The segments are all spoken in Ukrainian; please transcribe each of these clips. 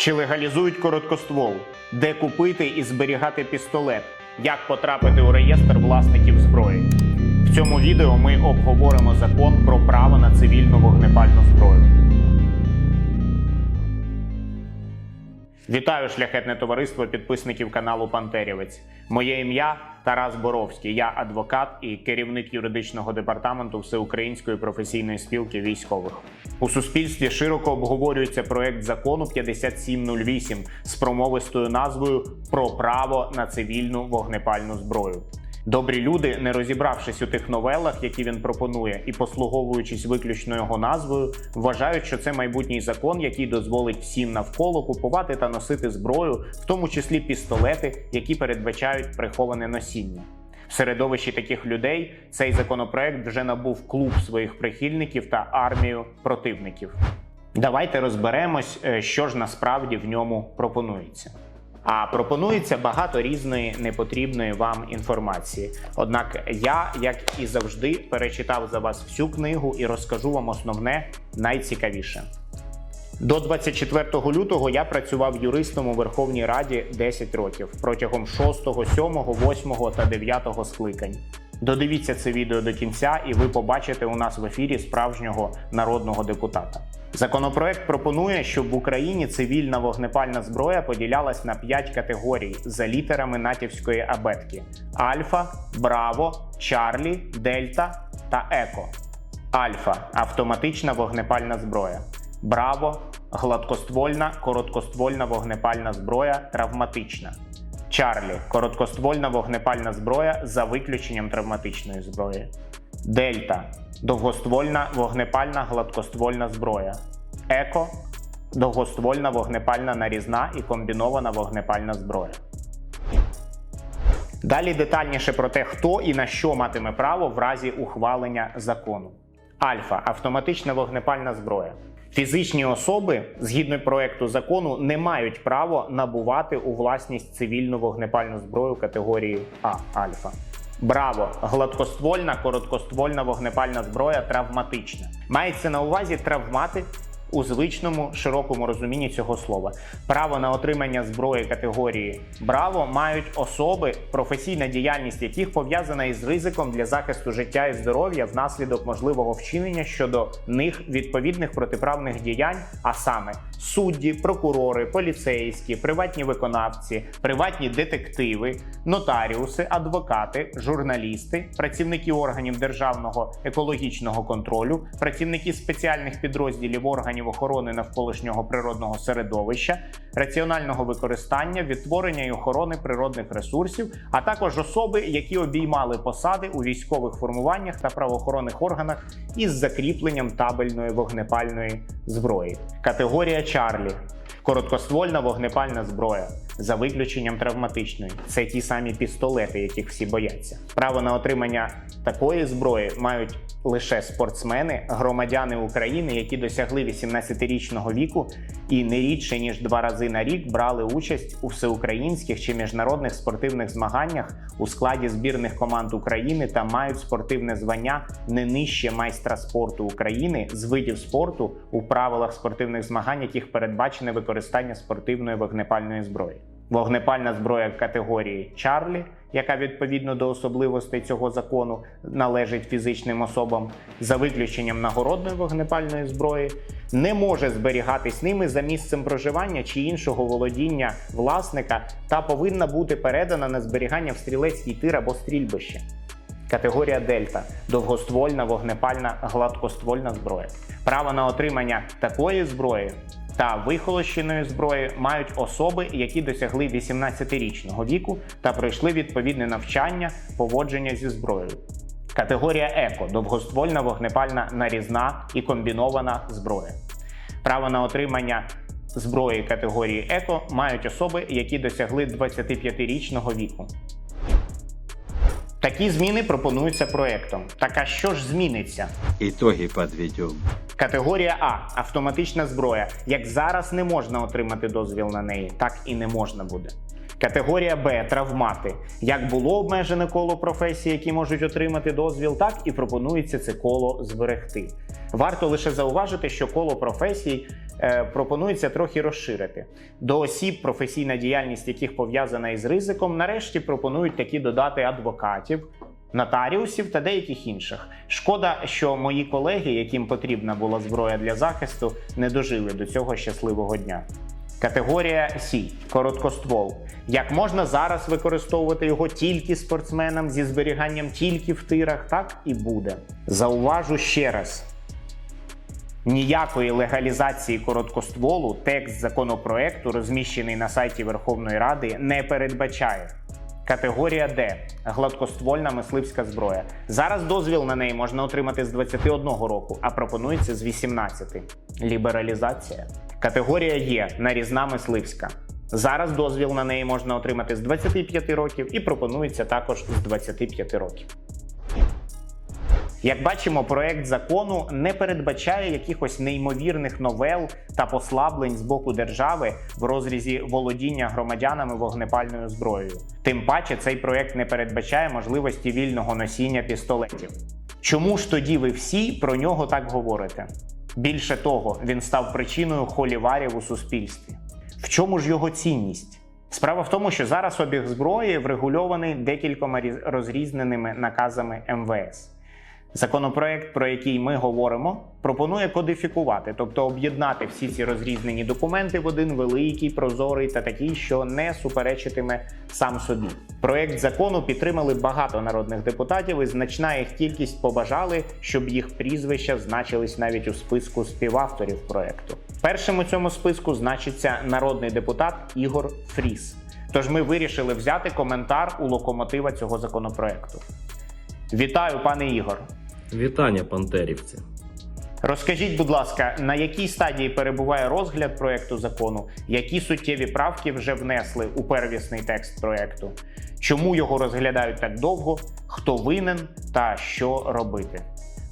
Чи легалізують короткоствол? Де купити і зберігати пістолет? Як потрапити у реєстр власників зброї? В цьому відео ми обговоримо закон про право на цивільну вогнепальну зброю. Вітаю шляхетне товариство підписників каналу Пантерівець. Моє ім'я Тарас Боровський. Я адвокат і керівник юридичного департаменту Всеукраїнської професійної спілки військових. У суспільстві широко обговорюється проект закону 5708 з промовистою назвою Про право на цивільну вогнепальну зброю. Добрі люди, не розібравшись у тих новелах, які він пропонує, і послуговуючись виключно його назвою, вважають, що це майбутній закон, який дозволить всім навколо купувати та носити зброю, в тому числі пістолети, які передбачають приховане носіння. В середовищі таких людей цей законопроект вже набув клуб своїх прихильників та армію противників. Давайте розберемось, е, що ж насправді в ньому пропонується. А пропонується багато різної непотрібної вам інформації. Однак я, як і завжди, перечитав за вас всю книгу і розкажу вам основне найцікавіше. До 24 лютого я працював юристом у Верховній Раді 10 років протягом 6, 7, 8 та 9 скликань. Додивіться це відео до кінця, і ви побачите у нас в ефірі справжнього народного депутата. Законопроект пропонує, щоб в Україні цивільна вогнепальна зброя поділялась на 5 категорій за літерами натівської абетки: Альфа, Браво, Чарлі, Дельта та Еко. Альфа автоматична вогнепальна зброя. Браво гладкоствольна, короткоствольна вогнепальна зброя травматична. Чарлі короткоствольна вогнепальна зброя за виключенням травматичної зброї. Дельта довгоствольна вогнепальна гладкоствольна зброя. Еко довгоствольна вогнепальна нарізна і комбінована вогнепальна зброя. Далі детальніше про те, хто і на що матиме право в разі ухвалення закону. Альфа автоматична вогнепальна зброя. Фізичні особи, згідно проекту закону, не мають права набувати у власність цивільну вогнепальну зброю категорії А Альфа. Браво! Гладкоствольна, короткоствольна вогнепальна зброя травматична. Мається на увазі травмати у звичному широкому розумінні цього слова. Право на отримання зброї категорії Браво мають особи, професійна діяльність яких пов'язана із ризиком для захисту життя і здоров'я внаслідок можливого вчинення щодо них відповідних протиправних діянь, а саме судді, прокурори, поліцейські, приватні виконавці, приватні детективи, нотаріуси, адвокати, журналісти, працівники органів державного екологічного контролю, працівники спеціальних підрозділів органів охорони навколишнього природного середовища, раціонального використання, відтворення і охорони природних ресурсів, а також особи, які обіймали посади у військових формуваннях та правоохоронних органах із закріпленням табельної вогнепальної зброї. Категорія Чарлі. Короткоствольна вогнепальна зброя за виключенням травматичної. Це ті самі пістолети, яких всі бояться. Право на отримання такої зброї мають лише спортсмени, громадяни України, які досягли 18-річного віку і не рідше ніж два рази на рік брали участь у всеукраїнських чи міжнародних спортивних змаганнях у складі збірних команд України та мають спортивне звання не нижче майстра спорту України з видів спорту у правилах спортивних змагань, яких передбачене використання спортивної вогнепальної зброї. Вогнепальна зброя категорії Чарлі, яка відповідно до особливостей цього закону належить фізичним особам, за виключенням нагородної вогнепальної зброї, не може зберігатись ними за місцем проживання чи іншого володіння власника та повинна бути передана на зберігання в стрілецький тир або стрільбище. Категорія Дельта довгоствольна вогнепальна гладкоствольна зброя. Право на отримання такої зброї та вихолощеної зброї мають особи, які досягли 18-річного віку та пройшли відповідне навчання поводження зі зброєю. Категорія Еко довгоствольна вогнепальна нарізна і комбінована зброя. Право на отримання зброї категорії Еко мають особи, які досягли 25-річного віку. Такі зміни пропонуються проектом. Так а що ж зміниться? Итоги подведем. Категорія А автоматична зброя. Як зараз не можна отримати дозвіл на неї, так і не можна буде. Категорія Б травмати. Як було обмежене коло професій, які можуть отримати дозвіл, так і пропонується це коло зберегти. Варто лише зауважити, що коло професій е, пропонується трохи розширити. До осіб, професійна діяльність яких пов'язана із ризиком, нарешті пропонують такі додати адвокатів, нотаріусів та деяких інших. Шкода, що мої колеги, яким потрібна була зброя для захисту, не дожили до цього щасливого дня. Категорія Сі короткоствол. Як можна зараз використовувати його тільки спортсменам зі зберіганням тільки в тирах, так і буде. Зауважу ще раз: ніякої легалізації короткостволу текст законопроекту, розміщений на сайті Верховної Ради, не передбачає. Категорія Д гладкоствольна мисливська зброя. Зараз дозвіл на неї можна отримати з 21 року, а пропонується з 18. Лібералізація. Категорія Є нарізна мисливська. Зараз дозвіл на неї можна отримати з 25 років і пропонується також з 25 років. Як бачимо, проект закону не передбачає якихось неймовірних новел та послаблень з боку держави в розрізі володіння громадянами вогнепальною зброєю. Тим паче, цей проект не передбачає можливості вільного носіння пістолетів. Чому ж тоді ви всі про нього так говорите? Більше того, він став причиною холіварів у суспільстві. В чому ж його цінність? Справа в тому, що зараз обіг зброї врегульований декількома різ- розрізненими наказами МВС. Законопроект, про який ми говоримо, пропонує кодифікувати, тобто об'єднати всі ці розрізнені документи в один великий, прозорий та такий, що не суперечитиме сам собі. Проект закону підтримали багато народних депутатів, і значна їх кількість побажали, щоб їх прізвища значились навіть у списку співавторів проекту. Першим у цьому списку значиться народний депутат Ігор Фріс. Тож ми вирішили взяти коментар у локомотива цього законопроекту. Вітаю, пане Ігор. Вітання, пантерівці. Розкажіть, будь ласка, на якій стадії перебуває розгляд проекту закону, які суттєві правки вже внесли у первісний текст проекту, чому його розглядають так довго, хто винен та що робити?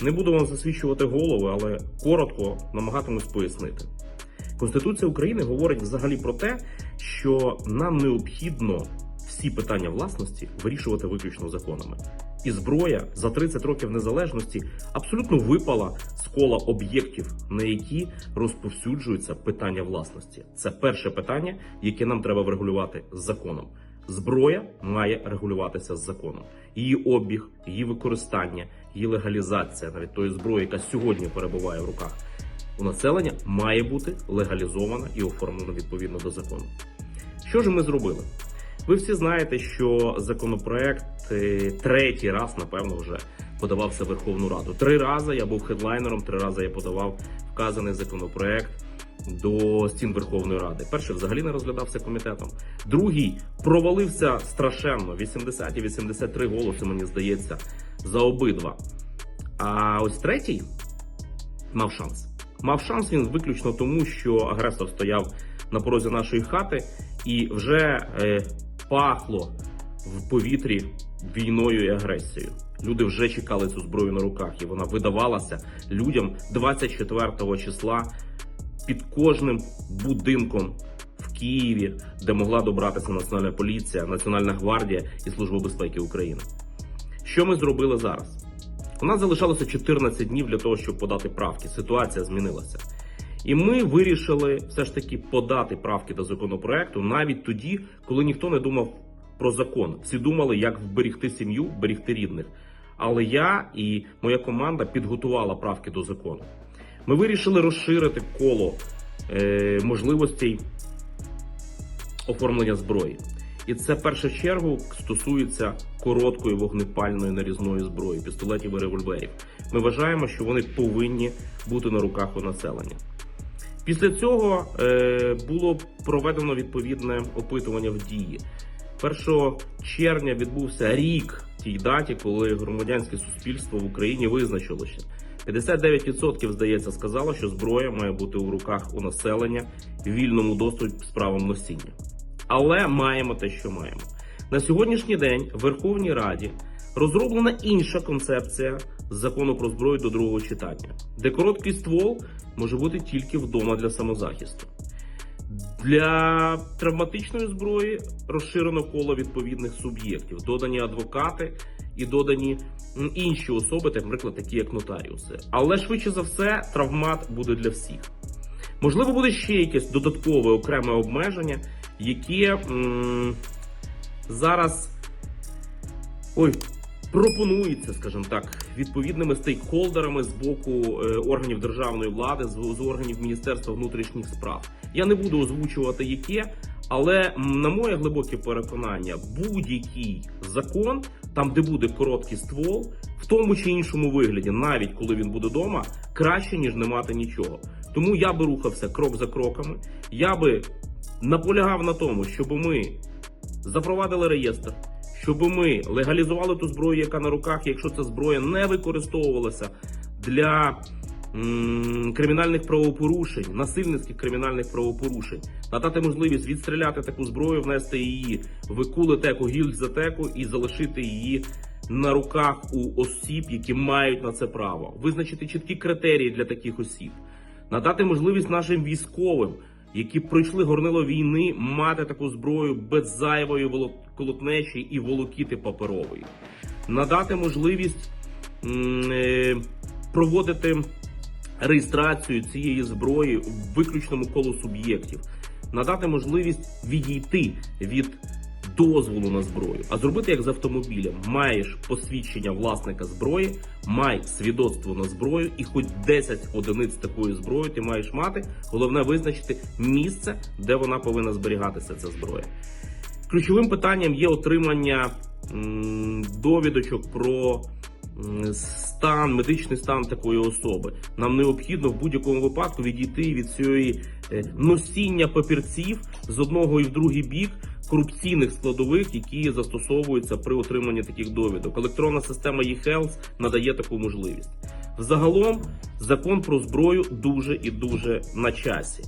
Не буду вам засвічувати голови, але коротко намагатимусь пояснити. Конституція України говорить взагалі про те, що нам необхідно всі питання власності вирішувати виключно законами. І зброя за 30 років незалежності абсолютно випала з кола об'єктів, на які розповсюджуються питання власності. Це перше питання, яке нам треба врегулювати законом. Зброя має регулюватися з законом. Її обіг, її використання, її легалізація, навіть тої зброї, яка сьогодні перебуває в руках у населення, має бути легалізована і оформлена відповідно до закону. Що ж ми зробили? Ви всі знаєте, що законопроект е, третій раз, напевно, вже подавався Верховну Раду. Три рази я був хедлайнером, три рази я подавав вказаний законопроект до стін Верховної Ради. Перший взагалі не розглядався комітетом. Другий провалився страшенно 80 і 83 голоси, мені здається, за обидва. А ось третій мав шанс. Мав шанс він виключно тому, що агресор стояв на порозі нашої хати і вже е, пахло в повітрі війною і агресією. Люди вже чекали цю зброю на руках, і вона видавалася людям 24 числа під кожним будинком в Києві, де могла добратися Національна поліція, Національна гвардія і Служба безпеки України. Що ми зробили зараз? У нас залишалося 14 днів для того, щоб подати правки. Ситуація змінилася. І ми вирішили все ж таки подати правки до законопроекту навіть тоді, коли ніхто не думав про закон. Всі думали, як вберігти сім'ю, вберігти рідних. Але я і моя команда підготувала правки до закону. Ми вирішили розширити коло е, можливостей оформлення зброї. І це в першу чергу стосується короткої вогнепальної нарізної зброї, пістолетів і револьверів. Ми вважаємо, що вони повинні бути на руках у населення. Після цього е, було проведено відповідне опитування в дії. 1 червня відбувся рік тій даті, коли громадянське суспільство в Україні визначило, що 59% здається сказало, що зброя має бути у руках у населення вільному доступі з правом носіння. Але маємо те, що маємо. На сьогоднішній день в Верховній Раді розроблена інша концепція закону про зброю до другого читання, де короткий ствол може бути тільки вдома для самозахисту. Для травматичної зброї розширено коло відповідних суб'єктів, додані адвокати і додані інші особи, наприклад, такі як нотаріуси. Але швидше за все, травмат буде для всіх. Можливо, буде ще якесь додаткове окреме обмеження, яке зараз ой, пропонується, скажімо так, відповідними стейкхолдерами з боку е, органів державної влади, з, органів Міністерства внутрішніх справ. Я не буду озвучувати яке, але на моє глибоке переконання, будь-який закон, там де буде короткий ствол, в тому чи іншому вигляді, навіть коли він буде вдома, краще ніж не мати нічого. Тому я би рухався крок за кроками. Я би наполягав на тому, щоб ми запровадили реєстр, щоб ми легалізували ту зброю, яка на руках, якщо ця зброя не використовувалася для м, кримінальних правопорушень, насильницьких кримінальних правопорушень, надати можливість відстріляти таку зброю, внести її в кулетеку, гільзатеку і залишити її. На руках у осіб, які мають на це право, визначити чіткі критерії для таких осіб, надати можливість нашим військовим, які пройшли горнило війни, мати таку зброю без зайвої колотнечі і волокіти паперової, надати можливість е, проводити реєстрацію цієї зброї в виключному колу суб'єктів, надати можливість відійти від дозволу на зброю, а зробити як з автомобілем. Маєш посвідчення власника зброї, май свідоцтво на зброю, і хоч 10 одиниць такої зброї ти маєш мати. Головне визначити місце, де вона повинна зберігатися. Ця зброя. Ключовим питанням є отримання довідочок про стан, медичний стан такої особи. Нам необхідно в будь-якому випадку відійти від цієї е, носіння папірців з одного і в другий бік корупційних складових, які застосовуються при отриманні таких довідок. Електронна система eHealth надає таку можливість. Взагалом, закон про зброю дуже і дуже на часі.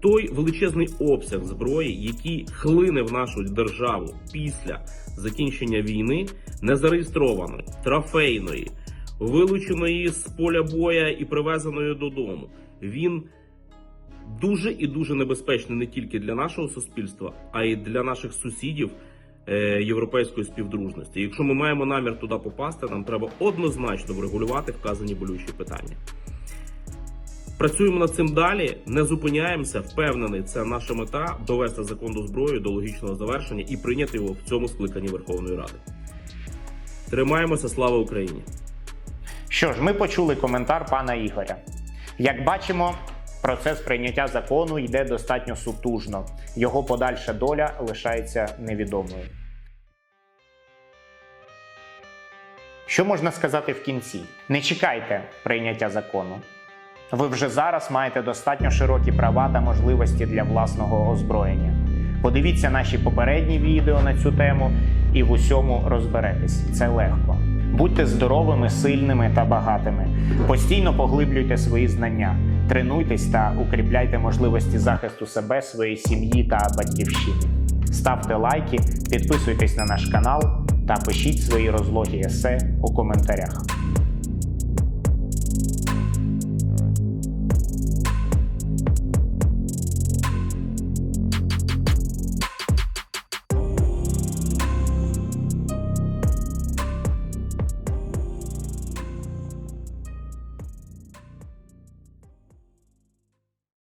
Той величезний обсяг зброї, який хлине в нашу державу після закінчення війни, незареєстрованої, трофейної, вилученої з поля боя і привезеної додому, він дуже і дуже небезпечний не тільки для нашого суспільства, а й для наших сусідів е, європейської співдружності. Якщо ми маємо намір туди попасти, нам треба однозначно врегулювати вказані болючі питання. Працюємо над цим далі, не зупиняємося. Впевнений, це наша мета довести закон до зброї до логічного завершення і прийняти його в цьому скликанні Верховної Ради. Тримаємося, слава Україні! Що ж, ми почули коментар пана Ігоря. Як бачимо, процес прийняття закону йде достатньо сутужно. Його подальша доля лишається невідомою. Що можна сказати в кінці? Не чекайте прийняття закону. Ви вже зараз маєте достатньо широкі права та можливості для власного озброєння. Подивіться наші попередні відео на цю тему і в усьому розберетесь. Це легко. Будьте здоровими, сильними та багатими. Постійно поглиблюйте свої знання, тренуйтесь та укріпляйте можливості захисту себе, своєї сім'ї та батьківщини. Ставте лайки, підписуйтесь на наш канал та пишіть свої розлогі есе у коментарях.